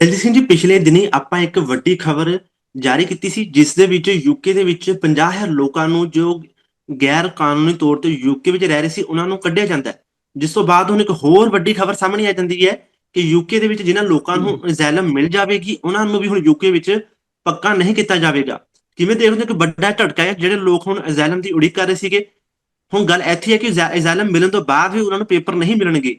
ਦਲਜੀਤ ਸਿੰਘ ਜੀ ਪਿਛਲੇ ਦਿਨੀ ਆਪਾਂ ਇੱਕ ਵੱਡੀ ਖਬਰ ਜਾਰੀ ਕੀਤੀ ਸੀ ਜਿਸ ਦੇ ਵਿੱਚ ਯੂਕੇ ਦੇ ਵਿੱਚ 50000 ਲੋਕਾਂ ਨੂੰ ਜੋ ਗੈਰ ਕਾਨੂੰਨੀ ਤੌਰ ਤੇ ਯੂਕੇ ਵਿੱਚ ਰਹਿ ਰਹੇ ਸੀ ਉਹਨਾਂ ਨੂੰ ਕੱਢਿਆ ਜਾਂਦਾ ਹੈ। ਜਿਸ ਤੋਂ ਬਾਅਦ ਹੁਣ ਇੱਕ ਹੋਰ ਵੱਡੀ ਖਬਰ ਸਾਹਮਣੇ ਆ ਜਾਂਦੀ ਹੈ ਕਿ ਯੂਕੇ ਦੇ ਵਿੱਚ ਜਿਨ੍ਹਾਂ ਲੋਕਾਂ ਨੂੰ ਅਜ਼ਾਇਲਮ ਮਿਲ ਜਾਵੇਗੀ ਉਹਨਾਂ ਨੂੰ ਵੀ ਹੁਣ ਯੂਕੇ ਵਿੱਚ ਪੱਕਾ ਨਹੀਂ ਕੀਤਾ ਜਾਵੇਗਾ। ਕਿਵੇਂ ਦੇਖਦੇ ਹੋ ਕਿ ਵੱਡਾ ਝਟਕਾ ਹੈ ਜਿਹੜੇ ਲੋਕ ਹੁਣ ਅਜ਼ਾਇਲਮ ਦੀ ਉਡੀਕ ਕਰ ਰਹੇ ਸੀਗੇ? ਹੁਣ ਗੱਲ ਇੱਥੇ ਹੈ ਕਿ ਅਜ਼ਾਇਲਮ ਮਿਲਣ ਤੋਂ ਬਾਅਦ ਵੀ ਉਹਨਾਂ ਨੂੰ ਪੇਪਰ ਨਹੀਂ ਮਿਲਣਗੇ।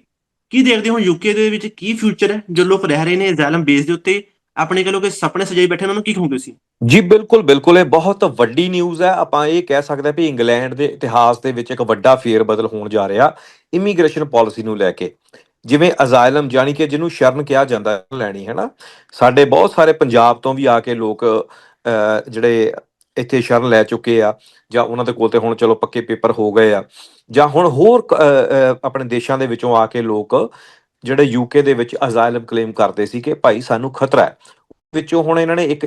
ਕੀ ਦੇਖਦੇ ਹੋ ਯੂਕੇ ਦੇ ਵਿੱਚ ਕੀ ਫਿਊਚਰ ਹੈ? ਜੋ ਲੋਕ ਰਹਿ ਰਹੇ ਨੇ ਅਜ਼ਾਇਲਮ ਬੇਸ ਦੇ ਉੱਤੇ ਆਪਣੇ ਕਹ ਲੋ ਕਿ ਸੁਪਨੇ ਸਜਾਈ ਬੈਠੇ ਉਹਨਾਂ ਨੂੰ ਕੀ ਕਹੋਗੇ ਤੁਸੀਂ? ਜੀ ਬਿਲਕੁਲ ਬਿਲਕੁਲ ਇਹ ਬਹੁਤ ਵੱਡੀ ਨਿਊਜ਼ ਹੈ। ਆਪਾਂ ਇਹ ਕਹਿ ਸਕਦੇ ਹਾਂ ਵੀ ਇੰਗਲੈਂਡ ਦੇ ਇਤਿਹਾਸ ਦੇ ਵਿੱਚ ਇੱਕ ਵੱਡਾ ਫੇਰ ਬਦਲ ਹੋਣ ਜਾ ਰਿਹਾ ਇਮੀਗ੍ਰੇਸ਼ਨ ਪਾਲਿਸੀ ਨੂੰ ਲੈ ਕੇ। ਜਿਵੇਂ ਅਜ਼ਾਇਲਮ ਜਾਨੀ ਕਿ ਜਿਹਨੂੰ ਸ਼ਰਨ ਕਿਹਾ ਜਾਂਦਾ ਲੈਣੀ ਹੈ ਨਾ? ਸਾਡੇ ਬਹੁਤ ਸਾਰੇ ਪੰਜਾਬ ਤੋਂ ਵੀ ਆ ਕੇ ਲੋਕ ਅਹ, ਜਿਹੜੇ ਇੱਥੇ ਸ਼ਰਨ ਲੈ ਚੁੱਕੇ ਆ, ਜਾਂ ਉਹਨਾਂ ਦੇ ਕੋਲ ਤੇ ਹੁਣ ਚਲੋ ਪੱਕੇ ਪੇਪਰ ਹੋ ਗਏ ਆ, ਜਾਂ ਹੁਣ ਹੋਰ ਆਪਣੇ ਦੇਸ਼ਾਂ ਦੇ ਵਿੱਚੋਂ ਆ ਕੇ ਲੋਕ ਜਿਹੜੇ ਯੂਕੇ ਦੇ ਵਿੱਚ ਅਜ਼ਾਇਲਮ ਕਲੇਮ ਕਰਦੇ ਸੀ ਕਿ ਭਾਈ ਸਾਨੂੰ ਖਤਰਾ ਹੈ। ਵਿੱਚੋਂ ਹੁਣ ਇਹਨਾਂ ਨੇ ਇੱਕ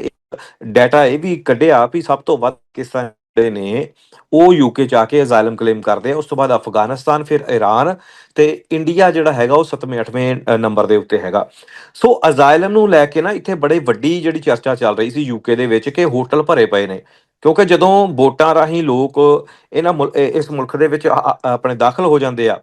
ਡਾਟਾ ਇਹ ਵੀ ਕੱਢਿਆ ਵੀ ਸਭ ਤੋਂ ਵੱਧ ਪਾਕਿਸਤਾਨ ਜਿਹੜੇ ਨੇ। ਉਹ ਯੂਕੇ ਚ ਆ ਕੇ ਅਜ਼ਾਇਲਮ ਕਲੇਮ ਕਰਦੇ ਆ। ਉਸ ਤੋਂ ਬਾਅਦ ਅਫਗਾਨਿਸਤਾਨ, ਫਿਰ ਈਰਾਨ ਤੇ ਇੰਡੀਆ ਜਿਹੜਾ ਹੈਗਾ, ਉਹ 7ਵੇਂ 8ਵੇਂ ਨੰਬਰ ਦੇ ਉੱਤੇ ਹੈਗਾ। ਸੋ ਅਜ਼ਾਇਲਮ ਨੂੰ ਲੈ ਕੇ ਨਾ ਇੱਥੇ ਬੜੇ ਵੱਡੀ ਜਿਹੜੀ ਚਰਚਾ ਚੱਲ ਰਹੀ ਸੀ ਯੂਕੇ ਦੇ ਵਿੱਚ ਕਿ ਹੋਟਲ ਭਰੇ ਪਏ ਨੇ। ਕਿਉਂਕਿ ਜਦੋਂ ਵੋਟਾਂ ਰਾਹੀਂ ਲੋਕ ਇਹਨਾਂ ਮੁਲ- ਇਸ ਮੁਲਕ ਦੇ ਵਿੱਚ ਆਪਣੇ ਦਾਖਲ ਹੋ ਜਾਂਦੇ ਆ,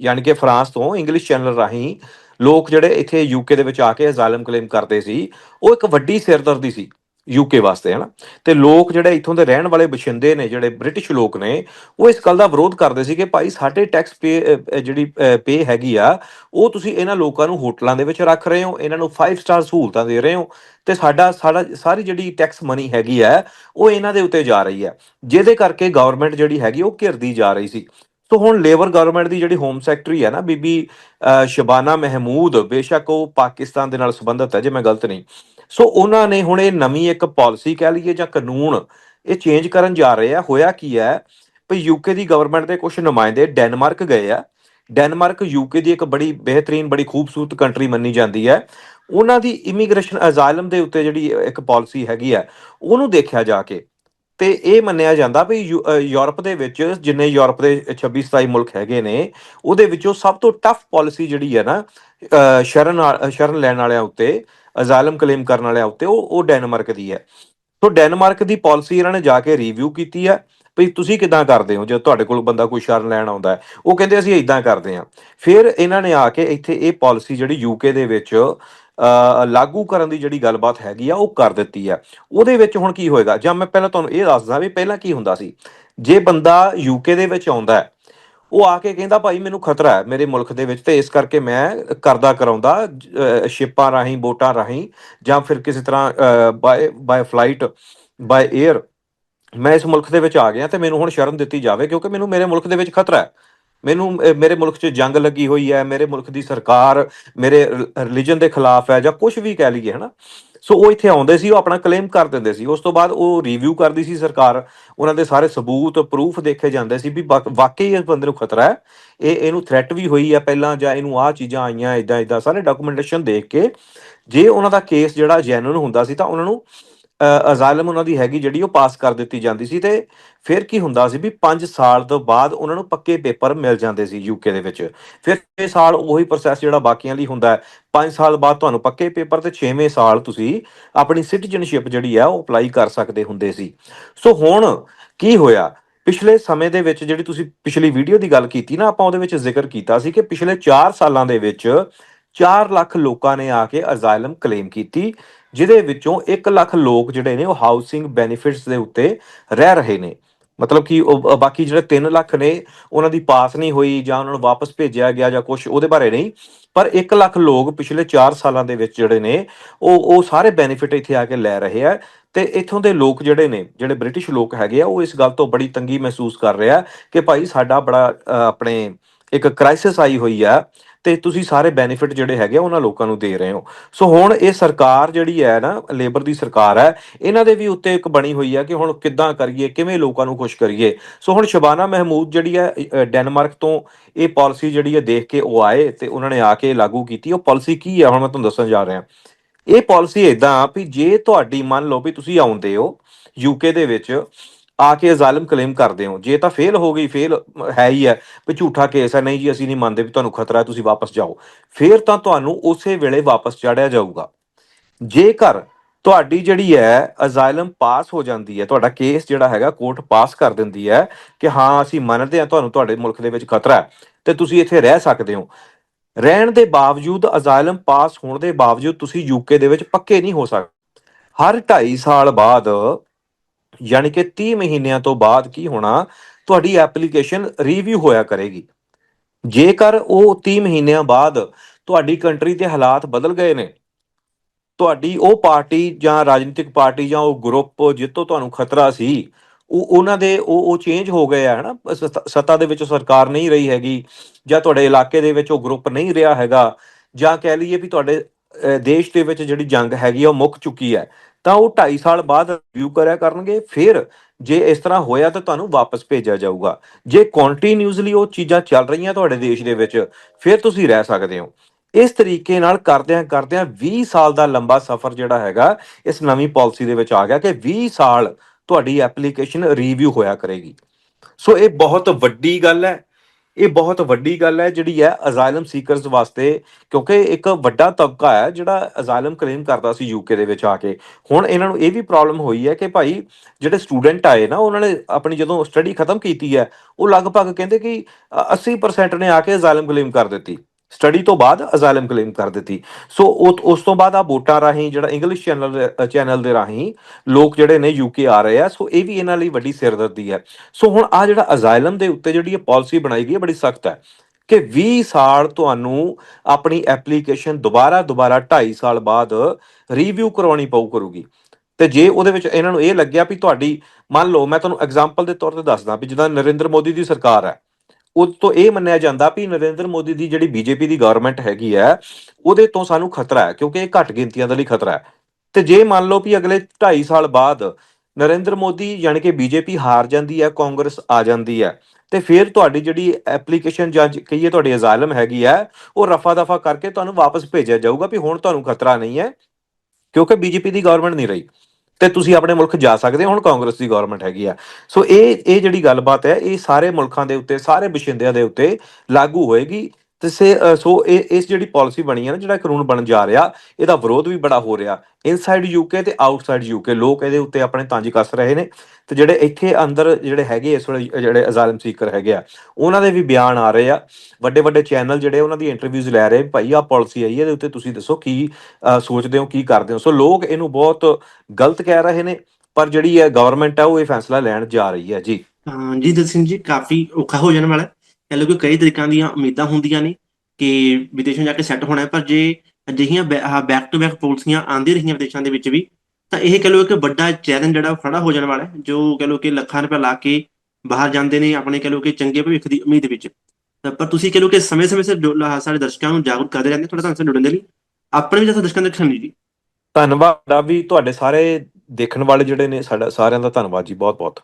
ਯਾਨੀ ਕਿ ਫਰਾਂਸ ਤੋਂ ਇੰਗਲਿਸ਼ ਚੈਨਲ ਰਾਹੀਂ ਲੋਕ ਜਿਹੜੇ ਇੱਥੇ ਯੂਕੇ ਦੇ ਵਿੱਚ ਆ ਕੇ ਅਜ਼ਾਇਲਮ ਕਲੇਮ ਕਰਦੇ ਸੀ, ਉਹ ਇੱਕ ਵੱਡੀ ਸਿਰਦਰਦੀ ਸੀ। ਯੂਕੇ ਵਾਸਤੇ, ਹਨਾ? ਤੇ ਲੋਕ ਜਿਹੜੇ ਇੱਥੋਂ ਦੇ ਰਹਿਣ ਵਾਲੇ ਬਸ਼ਿੰਦੇ ਨੇ, ਜਿਹੜੇ ਬ੍ਰਿਟਿਸ਼ ਲੋਕ ਨੇ, ਉਹ ਇਸ ਗੱਲ ਦਾ ਵਿਰੋਧ ਕਰਦੇ ਸੀ ਕਿ ਭਾਈ ਸਾਡੇ ਟੈਕਸ ਪੇ ਜਿਹੜੀ ਪੇ ਹੈਗੀ ਆ, ਉਹ ਤੁਸੀਂ ਇਹਨਾਂ ਲੋਕਾਂ ਨੂੰ ਹੋਟਲਾਂ ਦੇ ਵਿੱਚ ਰੱਖ ਰਹੇ ਹੋ, ਇਹਨਾਂ ਨੂੰ 5 ਸਟਾਰ ਸਹੂਲਤਾਂ ਦੇ ਰਹੇ ਹੋ, ਤੇ ਸਾਡਾ ਸਾਡਾ, ਸਾਰੀ ਜਿਹੜੀ ਟੈਕਸ ਮਨੀ ਹੈਗੀ ਆ, ਉਹ ਇਹਨਾਂ ਦੇ ਉੱਤੇ ਜਾ ਰਹੀ ਹੈ ਜਿਹਦੇ ਕਰਕੇ ਗਵਰਨਮੈਂਟ ਜਿਹੜੀ ਹੈਗੀ, ਉਹ ਘਿਰਦੀ ਜਾ ਰਹੀ ਸੀ। ਸੋ ਹੁਣ ਲੇਬਰ ਗਵਰਨਮੈਂਟ ਦੀ ਜਿਹੜੀ ਹੋਮ ਸੈਕਟਰੀ ਹੈ ਨਾ ਬੀਬੀ ਸ਼ਬਾਨਾ ਮਹਿਮੂਦ, ਬੇਸ਼ੱਕ ਉਹ ਪਾਕਿਸਤਾਨ ਦੇ ਨਾਲ ਸੰਬੰਧਿਤ ਹੈ, ਜੇ ਮੈਂ ਗਲਤ ਨਹੀਂ। ਸੋ ਉਹਨਾਂ ਨੇ ਹੁਣ ਇਹ ਨਵੀਂ ਇੱਕ ਪਾਲਿਸੀ ਕਹਿ ਲਈਏ ਜਾਂ ਕਾਨੂੰਨ ਇਹ ਚੇਂਜ ਕਰਨ ਜਾ ਰਹੇ ਆ, ਹੋਇਆ ਕੀ ਹੈ? ਵੀ ਯੂਕੇ ਦੀ ਗਵਰਨਮੈਂਟ ਦੇ ਕੁਝ ਨੁਮਾਇੰਦੇ ਡੈਨਮਾਰਕ ਗਏ ਆ। ਡੈਨਮਾਰਕ ਯੂਕੇ ਦੀ ਇੱਕ ਬੜੀ ਬਿਹਤਰੀਨ, ਬੜੀ ਖੂਬਸੂਰਤ ਕੰਟਰੀ ਮੰਨੀ ਜਾਂਦੀ ਹੈ। ਉਹਨਾਂ ਦੀ ਇਮੀਗ੍ਰੇਸ਼ਨ ਅਜ਼ਾਇਲਮ ਦੇ ਉੱਤੇ ਜਿਹੜੀ ਇੱਕ ਪਾਲਿਸੀ ਹੈਗੀ ਆ ਉਹਨੂੰ ਦੇਖਿਆ ਜਾ ਕੇ ਤੇ ਇਹ ਮੰਨਿਆ ਜਾਂਦਾ ਵੀ ਯੂ- ਯੂਰਪ ਦੇ ਵਿੱਚ ਜਿੰਨੇ ਯੂਰਪ ਦੇ 26 27 ਮੁਲਕ ਹੈਗੇ ਨੇ, ਉਹਦੇ ਵਿੱਚੋਂ ਸਭ ਤੋਂ ਟਫ ਪਾਲਿਸੀ ਜਿਹੜੀ ਹੈ ਨਾ ਸ਼ਰਨ ਆ- ਸ਼ਰਨ ਲੈਣ ਵਾਲਿਆਂ ਉੱਤੇ, ਅਜ਼ਾਲਮ ਕਲੇਮ ਕਰਨ ਵਾਲਿਆਂ ਉੱਤੇ, ਉਹ ਉਹ ਡੈਨਮਾਰਕ ਦੀ ਹੈ। ਸੋ ਡੈਨਮਾਰਕ ਦੀ ਪਾਲਿਸੀ ਇਹਨਾਂ ਨੇ ਜਾ ਕੇ ਰਿਵਿਊ ਕੀਤੀ ਹੈ, ਵੀ ਤੁਸੀਂ ਕਿਦਾਂ ਕਰਦੇ ਹੋ? ਜੇ ਤੁਹਾਡੇ ਕੋਲ ਬੰਦਾ ਕੋਈ ਸ਼ਰਨ ਲੈਣ ਆਉਂਦਾ ਹੈ, ਉਹ ਕਹਿੰਦੇ ਅਸੀਂ ਇਦਾਂ ਕਰਦੇ ਹਾਂ। ਫਿਰ ਇਹਨਾਂ ਨੇ ਆ ਕੇ ਇੱਥੇ ਇਹ ਪਾਲਿਸੀ ਜਿਹੜੀ ਯੂਕੇ ਦੇ ਵਿੱਚ ਲਾਗੂ ਕਰਨ ਦੀ ਜਿਹੜੀ ਗੱਲਬਾਤ ਹੈਗੀ ਆ, ਉਹ ਕਰ ਦਿੱਤੀ ਆ। ਉਹਦੇ ਵਿੱਚ ਹੁਣ ਕੀ ਹੋਏਗਾ? ਜਾਂ ਮੈਂ ਪਹਿਲਾਂ ਤੁਹਾਨੂੰ ਇਹ ਦੱਸਦਾ ਵੀ ਪਹਿਲਾਂ ਕੀ ਹੁੰਦਾ ਸੀ? ਜੇ ਬੰਦਾ ਯੂਕੇ ਦੇ ਵਿੱਚ ਆਉਂਦਾ ਹੈ, ਉਹ ਆ ਕੇ ਕਹਿੰਦਾ, ਭਾਈ, ਮੈਨੂੰ ਖਤਰਾ ਹੈ ਮੇਰੇ ਮੁਲਕ ਦੇ ਵਿੱਚ ਤੇ ਇਸ ਕਰਕੇ ਮੈਂ ਕਰਦਾ ਕਰਾਉਂਦਾ ਸ਼ਿਪਾਂ ਰਾਹੀਂ, ਬੋਟਾਂ ਰਾਹੀਂ ਜਾਂ ਫਿਰ ਕਿਸੇ ਤਰ੍ਹਾਂ by by flight by air ਮੈਂ ਇਸ ਮੁਲਕ ਦੇ ਵਿੱਚ ਆ ਗਿਆ ਤੇ ਮੈਨੂੰ ਹੁਣ ਸ਼ਰਮ ਦਿੱਤੀ ਜਾਵੇ ਕਿਉਂਕਿ ਮੈਨੂੰ ਮੇਰੇ ਮੁਲਕ ਦੇ ਵਿੱਚ ਖਤਰਾ ਹੈ। ਮੈਨੂੰ ਮੇਰੇ ਮੁਲਕ 'ਚ ਜੰਗ ਲੱਗੀ ਹੋਈ ਹੈ ਮੇਰੇ ਮੁਲਕ ਦੀ ਸਰਕਾਰ ਮੇਰੇ ਰਿਲੀਜਨ ਦੇ ਖਿਲਾਫ ਹੈ ਜਾਂ ਕੁਝ ਵੀ ਕਹਿ ਲਈਏ ਹਨਾ? ਸੋ ਉਹ ਇੱਥੇ ਆਉਂਦੇ ਸੀ ਉਹ ਆਪਣਾ ਕਲੇਮ ਕਰ ਦਿੰਦੇ ਸੀ। ਉਸ ਤੋਂ ਬਾਅਦ ਉਹ ਰਿਵਿਊ ਕਰਦੀ ਸੀ ਸਰਕਾਰ। ਉਹਨਾਂ ਦੇ ਸਾਰੇ ਸਬੂਤ ਪ੍ਰੂਫ ਦੇਖੇ ਜਾਂਦੇ ਸੀ ਵੀ ਵਾਕ- ਵਾਕਈ ਇਸ ਬੰਦੇ ਨੂੰ ਖਤਰਾ ਹੈ। ਇਹ ਇਹਨੂੰ ਥ੍ਰੈਟ ਵੀ ਹੋਈ ਹੈ ਪਹਿਲਾਂ ਜਾਂ ਇਹਨੂੰ ਆਹ ਚੀਜ਼ਾਂ ਆਈਆਂ ਇਦਾਂ ਇਦਾਂ ਸਾਰੇ ਡਾਕੂਮੈਂਟੇਸ਼ਨ ਦੇਖ ਕੇ। ਜੇ ਉਹਨਾਂ ਦਾ ਕੇਸ ਜਿਹੜਾ ਜੈਨੂਨ ਹੁੰਦਾ ਸੀ ਤਾਂ ਉਹਨਾਂ ਨੂੰ ਅ, ਅਜ਼ਾਲਮ ਉਹਨਾਂ ਦੀ ਹੈਗੀ ਜਿਹੜੀ ਉਹ ਪਾਸ ਕਰ ਦਿੱਤੀ ਜਾਂਦੀ ਸੀ ਤੇ ਫਿਰ ਕੀ ਹੁੰਦਾ ਸੀ ਵੀ 5 ਸਾਲ ਤੋਂ ਬਾਅਦ ਉਹਨਾਂ ਨੂੰ ਪੱਕੇ ਪੇਪਰ ਮਿਲ ਜਾਂਦੇ ਸੀ ਯੂਕੇ ਦੇ ਵਿੱਚ। ਫਿਰ 6 ਸਾਲ ਉਹੀ ਪ੍ਰੋਸੈਸ ਜਿਹੜਾ ਬਾਕੀਆਂ ਲਈ ਹੁੰਦਾ ਹੈ। 5 ਸਾਲ ਬਾਅਦ ਤੁਹਾਨੂੰ ਪੱਕੇ ਪੇਪਰ ਤੇ 6ਵੇਂ ਸਾਲ ਤੁਸੀਂ ਆਪਣੀ ਸਿਟੀਜ਼ਨਸ਼ਿਪ ਜਿਹੜੀ ਆ ਉਹ ਅਪਲਾਈ ਕਰ ਸਕਦੇ ਹੁੰਦੇ ਸੀ। ਸੋ ਹੁਣ ਕੀ ਹੋਇਆ? ਪਿਛਲੇ ਸਮੇਂ ਦੇ ਵਿੱਚ ਜਿਹੜੀ ਤੁਸੀਂ ਪਿਛਲੀ ਵੀਡੀਓ ਦੀ ਗੱਲ ਕੀਤੀ ਨਾ, ਆਪਾਂ ਉਹਦੇ ਵਿੱਚ ਜ਼ਿਕਰ ਕੀਤਾ ਸੀ ਕਿ ਪਿਛਲੇ 4 ਸਾਲਾਂ ਦੇ ਵਿੱਚ 4 ਲੱਖ ਲੋਕਾਂ ਨੇ ਆ ਕੇ ਅਜ਼ਾਇਲਮ ਕਲੇਮ ਕੀਤੀ, ਜਿਹਦੇ ਵਿੱਚੋਂ 1 ਲੱਖ ਲੋਕ ਜਿਹੜੇ ਨੇ ਉਹ ਹਾਊਸਿੰਗ ਬੈਨੀਫਿਟਸ ਦੇ ਉੱਤੇ ਰਹਿ ਰਹੇ ਨੇ। ਮਤਲਬ ਕਿ ਉਹ ਬਾਕੀ ਜਿਹੜੇ 3 ਲੱਖ ਨੇ, ਉਹਨਾਂ ਦੀ ਪਾਸ ਨਹੀਂ ਹੋਈ ਜਾਂ ਉਹਨਾਂ ਨੂੰ ਵਾਪਸ ਭੇਜਿਆ ਗਿਆ ਜਾਂ ਕੁਝ ਉਹਦੇ ਬਾਰੇ ਨਹੀਂ। ਪਰ 1 ਲੱਖ ਲੋਕ ਪਿਛਲੇ 4 ਸਾਲਾਂ ਦੇ ਵਿੱਚ ਜਿਹੜੇ ਨੇ, ਉਹ ਉਹ ਸਾਰੇ ਬੈਨੀਫਿਟ ਇੱਥੇ ਆ ਕੇ ਲੈ ਰਹੇ ਆ ਤੇ ਇੱਥੋਂ ਦੇ ਲੋਕ ਜਿਹੜੇ ਨੇ, ਜਿਹੜੇ ਬ੍ਰਿਟਿਸ਼ ਲੋਕ ਹੈਗੇ ਆ, ਉਹ ਇਸ ਗੱਲ ਤੋਂ ਬੜੀ ਤੰਗੀ ਮਹਿਸੂਸ ਕਰ ਰਿਹਾ ਕਿ ਭਾਈ ਸਾਡਾ ਬੜਾ ਆਪਣੇ ਇੱਕ ਕ੍ਰਾਈਸਿਸ ਆਈ ਹੋਈ ਆ ਤੇ ਤੁਸੀਂ ਸਾਰੇ ਬੈਨੀਫਿਟ ਜਿਹੜੇ ਹੈਗੇ ਆ, ਉਹਨਾਂ ਲੋਕਾਂ ਨੂੰ ਦੇ ਰਹੇ ਹੋ। ਸੋ ਹੁਣ ਇਹ ਸਰਕਾਰ ਜਿਹੜੀ ਹੈ ਨਾ ਲੇਬਰ ਦੀ ਸਰਕਾਰ ਹੈ ਇਹਨਾਂ ਦੇ ਵੀ ਉੱਤੇ ਇੱਕ ਬਣੀ ਹੋਈ ਹੈ ਕਿ ਹੁਣ ਕਿੱਦਾਂ ਕਰੀਏ ਕਿਵੇਂ ਲੋਕਾਂ ਨੂੰ ਖੁਸ਼ ਕਰੀਏ। ਸੋ ਹੁਣ ਸ਼ਬਾਨਾ ਮਹਿਮੂਦ ਜਿਹੜੀ ਹੈ ਡੈਨਮਾਰਕ ਤੋਂ ਇਹ ਪਾਲਿਸੀ ਜਿਹੜੀ ਹੈ ਦੇਖ ਕੇ ਉਹ ਆਏ ਤੇ ਉਹਨਾਂ ਨੇ ਆ ਕੇ ਲਾਗੂ ਕੀਤੀ। ਉਹ ਪਾਲਿਸੀ ਕੀ ਹੈ ਹੁਣ ਮੈਂ ਤੁਹਾਨੂੰ ਦੱਸਣ ਜਾ ਰਿਹਾ। ਇਹ ਪਾਲਿਸੀ ਇਦਾਂ ਵੀ ਜੇ ਤੁਹਾਡੀ ਮੰਨ ਲਓ ਵੀ ਤੁਸੀਂ ਆਉਂਦੇ ਹੋ ਯੂਕੇ ਦੇ ਵਿੱਚ ਆ ਕੇ ਜ਼ਾਲਮ ਕਲੇਮ ਕਰਦੇ ਹੋ। ਜੇ ਤਾਂ ਫੇਲ ਹੋ ਗਈ ਫੇਲ ਹੈ ਹੀ ਹੈ ਵੀ ਝੂਠਾ ਕੇਸ ਹੈ, ਨਹੀਂ ਜੀ, ਅਸੀਂ ਨਹੀਂ ਮੰਨਦੇ ਵੀ ਤੁਹਾਨੂੰ ਖਤਰਾ ਹੈ, ਤੁਸੀਂ ਵਾਪਸ ਜਾਓ। ਫੇਰ ਤਾਂ ਤੁਹਾਨੂੰ ਉਸੇ ਵੇਲੇ ਵਾਪਸ ਚਾੜਿਆ ਜਾਊਗਾ। ਜੇਕਰ ਤੁਹਾਡੀ ਜਿਹੜੀ ਹੈ ਅਜ਼ਾਇਲਮ ਪਾਸ ਹੋ ਜਾਂਦੀ ਹੈ, ਤੁਹਾਡਾ ਕੇਸ ਜਿਹੜਾ ਹੈਗਾ ਕੋਰਟ ਪਾਸ ਕਰ ਦਿੰਦੀ ਹੈ ਕਿ ਹਾਂ, ਅਸੀਂ ਮੰਨਦੇ ਹਾਂ, ਤੁਹਾਨੂੰ ਤੁਹਾਡੇ ਮੁਲਕ ਦੇ ਵਿੱਚ ਖਤਰਾ ਹੈ, ਤੇ ਤੁਸੀਂ ਇੱਥੇ ਰਹਿ ਸਕਦੇ ਹੋ। ਰਹਿਣ ਦੇ ਬਾਵਜੂਦ ਅਜ਼ਾਇਲਮ ਪਾਸ ਹੋਣ ਦੇ ਬਾਵਜੂਦ ਤੁਸੀਂ ਯੂਕੇ ਦੇ ਵਿੱਚ ਪੱਕੇ ਨਹੀਂ ਹੋ ਸਕਦੇ। ਹਰ 2.5 ਸਾਲ ਬਾਅਦ ਯਾਨੀ ਕਿ 30 ਮਹੀਨਿਆਂ ਤੋਂ ਬਾਅਦ ਕੀ ਹੋਣਾ, ਤੁਹਾਡੀ ਐਪਲੀਕੇਸ਼ਨ ਰਿਵਿਊ ਹੋਇਆ ਕਰੇਗੀ। ਜੇਕਰ ਉਹ 30 ਮਹੀਨਿਆਂ ਬਾਅਦ ਤੁਹਾਡੀ ਕੰਟਰੀ ਦੇ ਹਾਲਾਤ ਬਦਲ ਗਏ ਨੇ, ਤੁਹਾਡੀ ਉਹ ਪਾਰਟੀ ਜਾਂ ਰਾਜਨੀਤਿਕ ਪਾਰਟੀ ਜਾਂ ਉਹ ਗਰੁੱਪ ਜਿੱਤੋਂ ਤੁਹਾਨੂੰ ਖਤਰਾ ਸੀ, ਉਹ ਉਹਨਾਂ ਦੇ ਉਹ ਉਹ ਚੇਂਜ ਹੋ ਗਏ ਆ, ਹਨਾ? ਸੱਤਾ ਦੇ ਵਿੱਚ ਸਰਕਾਰ ਨਹੀਂ ਰਹੀ ਹੈਗੀ ਜਾਂ ਤੁਹਾਡੇ ਇਲਾਕੇ ਦੇ ਵਿੱਚ ਉਹ ਗਰੁੱਪ ਨਹੀਂ ਰਿਹਾ ਹੈਗਾ, ਜਾਂ ਕਹਿ ਲਈਏ ਵੀ ਤੁਹਾਡੇ ਦੇਸ਼ ਦੇ ਵਿੱਚ ਜਿਹੜੀ ਜੰਗ ਹੈਗੀ ਆ, ਉਹ ਮੁੱਕ ਚੁੱਕੀ ਹੈ। ਤਾਂ ਉਹ 2.5 ਸਾਲ ਬਾਅਦ ਰਿਵਿਊ ਕਰਿਆ ਕਰਨਗੇ, ਫਿਰ ਜੇ ਇਸ ਤਰ੍ਹਾਂ ਹੋਇਆ ਤਾਂ ਤੁਹਾਨੂੰ ਵਾਪਸ ਭੇਜਿਆ ਜਾਊਗਾ। ਜੇ ਕੰਟੀਨਿਊਸਲੀ ਉਹ ਚੀਜ਼ਾਂ ਚੱਲ ਰਹੀਆਂ ਤੁਹਾਡੇ ਦੇਸ਼ ਦੇ ਵਿੱਚ, ਫਿਰ ਤੁਸੀਂ ਰਹਿ ਸਕਦੇ ਹੋ। ਇਸ ਤਰੀਕੇ ਨਾਲ ਕਰਦਿਆਂ ਕਰਦਿਆਂ 20 ਸਾਲ ਦਾ ਲੰਬਾ ਸਫ਼ਰ ਜਿਹੜਾ ਹੈਗਾ, ਇਸ ਨਵੀਂ ਪਾਲਿਸੀ ਦੇ ਵਿੱਚ ਆ ਗਿਆ ਕਿ 20 ਸਾਲ ਤੁਹਾਡੀ ਐਪਲੀਕੇਸ਼ਨ ਰਿਵਿਊ ਹੋਇਆ ਕਰੇਗੀ। ਸੋ ਇਹ ਬਹੁਤ ਵੱਡੀ ਗੱਲ ਹੈ। ਇਹ ਬਹੁਤ ਵੱਡੀ ਗੱਲ ਹੈ ਜਿਹੜੀ ਹੈ ਅਜ਼ਾਇਲਮ ਸੀਕਰਸ ਵਾਸਤੇ ਕਿਉਂਕਿ ਇੱਕ ਵੱਡਾ ਤਬਕਾ ਹੈ ਜਿਹੜਾ ਅਜ਼ਾਈਲਮ ਕਲੇਮ ਕਰਦਾ ਸੀ ਯੂਕੇ ਦੇ ਵਿੱਚ ਆ ਕੇ। ਹੁਣ ਇਹਨਾਂ ਨੂੰ ਇਹ ਵੀ ਪ੍ਰੋਬਲਮ ਹੋਈ ਹੈ ਕਿ ਭਾਈ ਜਿਹੜੇ ਸਟੂਡੈਂਟ ਆਏ ਨਾ ਉਹਨਾਂ ਨੇ ਆਪਣੀ ਜਦੋਂ ਸਟੱਡੀ ਖਤਮ ਕੀਤੀ ਹੈ ਉਹ ਲਗਭਗ ਕਹਿੰਦੇ ਕਿ ਅ, 80% ਨੇ ਆ ਕੇ ਅਜ਼ਾਈਲਮ ਕਲੇਮ ਕਰ ਦਿੱਤੀ। ਸਟੱਡੀ ਤੋਂ ਬਾਅਦ ਅਜ਼ਾਇਲਮ ਕਲੇਮ ਕਰ ਦਿੱਤੀ। ਸੋ ਉਹ- ਉਸ ਤੋਂ ਬਾਅਦ ਆ ਵੋਟਾਂ ਰਾਹੀਂ, ਜਿਹੜਾ ਇੰਗਲਿਸ਼ ਚੈਨਲ ਚੈਨਲ ਦੇ ਰਾਹੀਂ ਲੋਕ ਜਿਹੜੇ ਨੇ ਯੂਕੇ ਆ ਰਹੇ ਆ। ਸੋ ਇਹ ਵੀ ਇਹਨਾਂ ਲਈ ਵੱਡੀ ਸਿਰਦਰਦੀ ਹੈ। ਸੋ ਹੁਣ ਆ ਜਿਹੜਾ ਅਜ਼ਾਇਲਮ ਦੇ ਉੱਤੇ ਜਿਹੜੀ ਇਹ ਪਾਲਿਸੀ ਬਣਾਈ ਗਈ ਹੈ ਬੜੀ ਸਖਤ ਹੈ ਕਿ 20 ਸਾਲ ਤੁਹਾਨੂੰ ਆਪਣੀ ਐਪਲੀਕੇਸ਼ਨ ਦੁਬਾਰਾ ਦੁਬਾਰਾ 2.5 ਸਾਲ ਬਾਅਦ ਰਿਵਿਊ ਕਰਵਾਉਣੀ ਪਊ ਕਰੂਗੀ। ਤੇ ਜੇ ਉਹਦੇ ਵਿੱਚ ਇਹਨਾਂ ਨੂੰ ਇਹ ਲੱਗਿਆ ਵੀ ਤੁਹਾਡੀ ਮੰਨ ਲਓ, ਮੈਂ ਤੁਹਾਨੂੰ ਐਗਜ਼ਾਮਪਲ ਦੇ ਤੌਰ ਤੇ ਦੱਸਦਾ ਵੀ ਜਿੱਦਾਂ ਨਰਿੰਦਰ ਮੋਦੀ ਦੀ ਸਰਕਾਰ ਹੈ। ਉਹ ਤੋਂ ਇਹ ਮੰਨਿਆ ਜਾਂਦਾ ਵੀ ਨਰਿੰਦਰ ਮੋਦੀ ਦੀ ਜਿਹੜੀ ਬੀਜੇਪੀ ਦੀ ਗਵਰਨਮੈਂਟ ਹੈਗੀ ਹੈ, ਉਹਦੇ ਤੋਂ ਸਾਨੂੰ ਖਤਰਾ ਹੈ, ਕਿਉਂਕਿ ਇਹ ਘੱਟ ਗਿਣਤੀਆਂ ਦੇ ਲਈ ਖਤਰਾ ਹੈ। ਤੇ ਜੇ ਮੰਨ ਲਓ ਵੀ ਅਗਲੇ 2.5 ਸਾਲ ਬਾਅਦ ਨਰਿੰਦਰ ਮੋਦੀ ਯਾਨੀ ਕਿ ਬੀਜੇਪੀ ਹਾਰ ਜਾਂਦੀ ਹੈ, ਕਾਂਗਰਸ ਆ ਜਾਂਦੀ ਹੈ, ਤੇ ਫਿਰ ਤੁਹਾਡੀ ਜਿਹੜੀ ਐਪਲੀਕੇਸ਼ਨ ਜਾਂ ਕਹੀਏ ਤੁਹਾਡੀ ਅਜ਼ਾਲਮ ਹੈਗੀ ਹੈ, ਉਹ ਰਫਾ ਦਫਾ ਕਰਕੇ ਤੁਹਾਨੂੰ ਵਾਪਸ ਭੇਜਿਆ ਜਾਊਗਾ ਵੀ ਹੁਣ ਤੁਹਾਨੂੰ ਖਤਰਾ ਨਹੀਂ ਹੈ, ਕਿਉਂਕਿ ਬੀਜੇਪੀ ਦੀ ਗਵਰਨਮੈਂਟ ਨਹੀਂ ਰਹੀ। ਤੇ ਤੁਸੀਂ ਆਪਣੇ ਮੁਲਕ ਜਾ ਸਕਦੇ ਹੋ, ਹੁਣ ਕਾਂਗਰਸ ਦੀ ਗਵਰਨਮੈਂਟ ਹੈਗੀ ਆ। ਸੋ ਇਹ ਇਹ ਜਿਹੜੀ ਗੱਲਬਾਤ ਹੈ, ਇਹ ਸਾਰੇ ਮੁਲਕਾਂ ਦੇ ਉੱਤੇ, ਸਾਰੇ ਬਸ਼ਿੰਦਿਆਂ ਦੇ ਉੱਤੇ ਲਾਗੂ ਹੋਏਗੀ। ਤੇ ਸੇ ਸੋ ਇਹ, ਇਸ ਜਿਹੜੀ ਪਾਲਿਸੀ ਬਣੀ ਹੈ ਨਾ, ਜਿਹੜਾ ਕਾਨੂੰਨ ਬਣਨ ਜਾ ਰਿਹਾ, ਇਹਦਾ ਵਿਰੋਧ ਵੀ ਬੜਾ ਹੋ ਰਿਹਾ। ਇਨਸਾਈਡ ਯੂਕੇ ਤੇ ਆਊਟਸਾਈਡ ਯੂਕੇ, ਲੋਕ ਇਹਦੇ ਉੱਤੇ ਆਪਣੇ ਤੰਜ ਕੱਸ ਰਹੇ ਨੇ ਤੇ ਜਿਹੜੇ ਇੱਥੇ ਅੰਦਰ ਜਿਹੜੇ ਹੈਗੇ ਇਸ ਵੇਲੇ ਜਿਹੜੇ ਅਜ਼ਾਲਮ ਸੀਕਰ ਹੈਗੇ ਆ, ਉਹਨਾਂ ਦੇ ਵੀ ਬਿਆਨ ਆ ਰਹੇ ਆ। ਵੱਡੇ ਵੱਡੇ ਚੈਨਲ ਜਿਹੜੇ ਉਹਨਾਂ ਦੀ ਇੰਟਰਵਿਊਜ਼ ਲੈ ਰਹੇ, ਭਾਈ ਆ ਪਾਲਿਸੀ ਆਈ ਹੈ, ਇਹਦੇ ਉੱਤੇ ਤੁਸੀਂ ਦੱਸੋ ਕੀ ਸੋਚਦੇ ਹੋ, ਕੀ ਕਰਦੇ ਹੋ? ਸੋ ਲੋਕ ਇਹਨੂੰ ਬਹੁਤ ਗਲਤ ਕਹਿ ਰਹੇ ਨੇ, ਪਰ ਜਿਹੜੀ ਹੈ ਗਵਰਨਮੈਂਟ ਆ, ਉਹ ਇਹ ਫੈਸਲਾ ਲੈਣ ਜਾ ਰਹੀ ਹੈ। ਜੀ। ਜੀ ਦਲ ਜੀ, ਕਾਫੀ ਔਖਾ ਹੋ ਜਾਣ ਵਾਲਾ। ਕਹਿ ਲਓ ਕਿ ਕਈ ਤਰੀਕਾਂ ਦੀਆਂ ਉਮੀਦਾਂ ਹੁੰਦੀਆਂ ਨੇ ਕਿ ਵਿਦੇਸ਼ਾਂ ਜਾ ਕੇ ਸੈੱਟ ਹੋਣਾ ਹੈ, ਪਰ ਜੇ ਅਜਿਹੀਆਂ ਬੈਕ ਟੂ ਬੈਕ ਪਾਲਿਸੀਆਂ ਆਉਂਦੀਆਂ ਰਹੀਆਂ ਵਿਦੇਸ਼ਾਂ ਦੇ ਵਿੱਚ ਵੀ, ਤਾਂ ਇਹ ਕਹਿ ਲਓ ਕਿ ਵੱਡਾ ਚੈਲੰਜ ਜਿਹੜਾ ਉਹ ਖੜਾ ਹੋ ਜਾਣ ਵਾਲਾ ਹੈ, ਜੋ ਕਹਿ ਲਓ ਕਿ ਲੱਖਾਂ ਰੁਪਏ ਲਾ ਕੇ ਬਾਹਰ ਜਾਂਦੇ ਨੇ ਆਪਣੇ ਕਹਿ ਲਓ ਕਿ ਚੰਗੇ ਭਵਿੱਖ ਦੀ ਉਮੀਦ ਵਿੱਚ। ਪਰ ਤੁਸੀਂ ਕਹਿ ਲਓ ਕਿ ਸਮੇਂ-ਸਮੇਂ ਸਿਰ ਜੋ- ਸਾਡੇ ਦਰਸ਼ਕਾਂ ਨੂੰ ਜਾਗਰੂਕ ਕਰਦੇ ਰਹਿੰਦੇ ਥੋੜਾ ਤੁਹਾਨੂੰ ਜੁੜਨ ਦੇ ਲਈ। ਆਪਣੇ ਵੀ ਜ਼ਿਆਦਾ ਦਰਸ਼ਕਾਂ ਦੇ ਖੰਡੀ ਜੀ। ਧੰਨਵਾਦ ਆ ਵੀ ਤੁਹਾਡੇ ਸਾਰੇ ਦੇਖਣ ਵਾਲੇ ਜਿਹੜੇ ਨੇ, ਸਾਡਾ ਸਾਰਿਆਂ ਦਾ ਧੰਨਵਾਦ ਜੀ ਬਹੁਤ ਬਹੁਤ